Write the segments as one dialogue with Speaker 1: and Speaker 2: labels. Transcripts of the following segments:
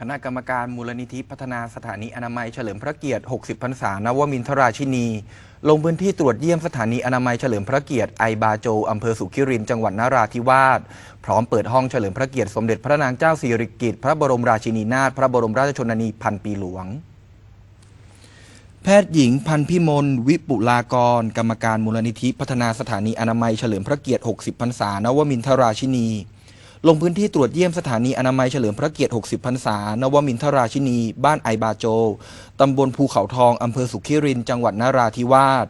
Speaker 1: คณะกรรมการมูลนิธิพัฒนาสถานีอนามัยเฉลิมพระเกียรติ 60 พรรษานวมินทราชินี ลงพื้นที่ตรวจเยี่ยมสถานีอนามัยเฉลิมพระเกียรติไอบาโจอำเภอสุขิรินจังหวัดนราธิวาส พร้อมเปิดห้องเฉลิมพระเกียรติสมเด็จพระนางเจ้าสิริกิติ์พระบรมราชินีนาถพระบรมราชชนนีพันปีหลวงแพทย์หญิงพันพิมลวิปุลากร กรรมการมูลนิธิพัฒนาสถานีอนามัยเฉลิมพระเกียรติ 60 พรรษานวมินทราชินี ลงพื้นที่ตรวจเยี่ยมสถานีอนามัยเฉลิมพระเกียรติ 60 พรรษา นวมินทราชินี บ้านไอบาโจ ตำบลภูเขาทอง อำเภอสุขิริน จังหวัดนราธิวาส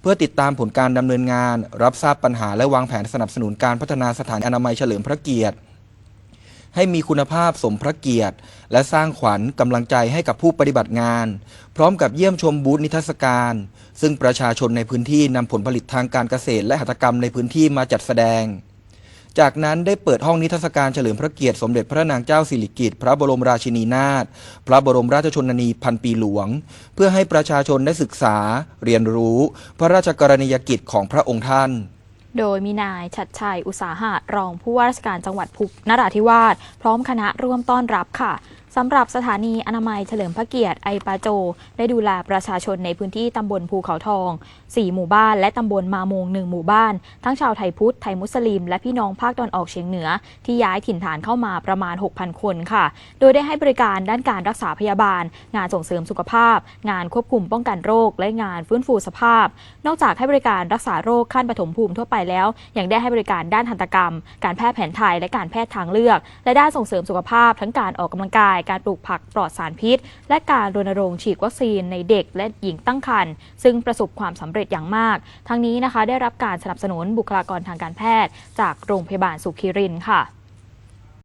Speaker 1: เพื่อติดตามผลการดำเนินงาน รับทราบปัญหาและวางแผนสนับสนุนการพัฒนาสถานอนามัยเฉลิมพระเกียรติ ให้มีคุณภาพสมพระเกียรติ และสร้างขวัญกำลังใจให้กับผู้ปฏิบัติงาน พร้อมกับเยี่ยมชมบูธนิทรรศการ ซึ่งประชาชนในพื้นที่นำผลผลิตทางการเกษตรและหัตถกรรมในพื้นที่มาจัดแสดง จากนั้นได้เปิดห้องนิทรรศการเฉลิมพระเกียรติสมเด็จพระนางเจ้าสิริกิติ์พระบรมราชินีนาถพระบรมราชชนนีพันปีหลวง เพื่อให้ประชาชนได้ศึกษา เรียนรู้ พระราชกรณียกิจของพระองค์ท่าน
Speaker 2: โดยมีนายชัดชัยอุตสาหะรองผู้ว่าราชการจังหวัดภูนราธิวาสพร้อมคณะร่วมต้อนรับค่ะ สำหรับสถานีอนามัยเฉลิมพระเกียรติไอปาโจ ได้ดูแลประชาชนในพื้นที่ตำบลภูเขาทอง 4 หมู่บ้าน และตำบลมามงหนึ่งหมู่บ้าน ทั้งชาวไทยพุทธ ไทยมุสลิม และพี่น้องภาคตอนออกเฉียงเหนือ ที่ย้ายถิ่นฐานเข้ามาประมาณ 6,000 คนค่ะ โดยได้ให้บริการด้านการรักษาพยาบาล งานส่งเสริมสุขภาพ งานควบคุมป้องกันโรค และงานฟื้นฟูสภาพ นอกจากให้บริการรักษาโรคขั้นปฐมภูมิทั่วไปแล้ว ยังได้ให้บริการด้านทันตกรรม การแพทย์แผนไทย และการแพทย์ทางเลือก และด้านส่งเสริมสุขภาพ ทั้งการออกกำลังกายการปลูกผักปลอดสารพิษ และการรณรงค์ฉีดวัคซีนในเด็กและหญิงตั้งครรภ์ซึ่งประสบความสำเร็จอย่างมาก ทั้งนี้นะคะได้รับการสนับสนุนบุคลากรทางการแพทย์ จากโรงพยาบาลสุขิรินค่ะ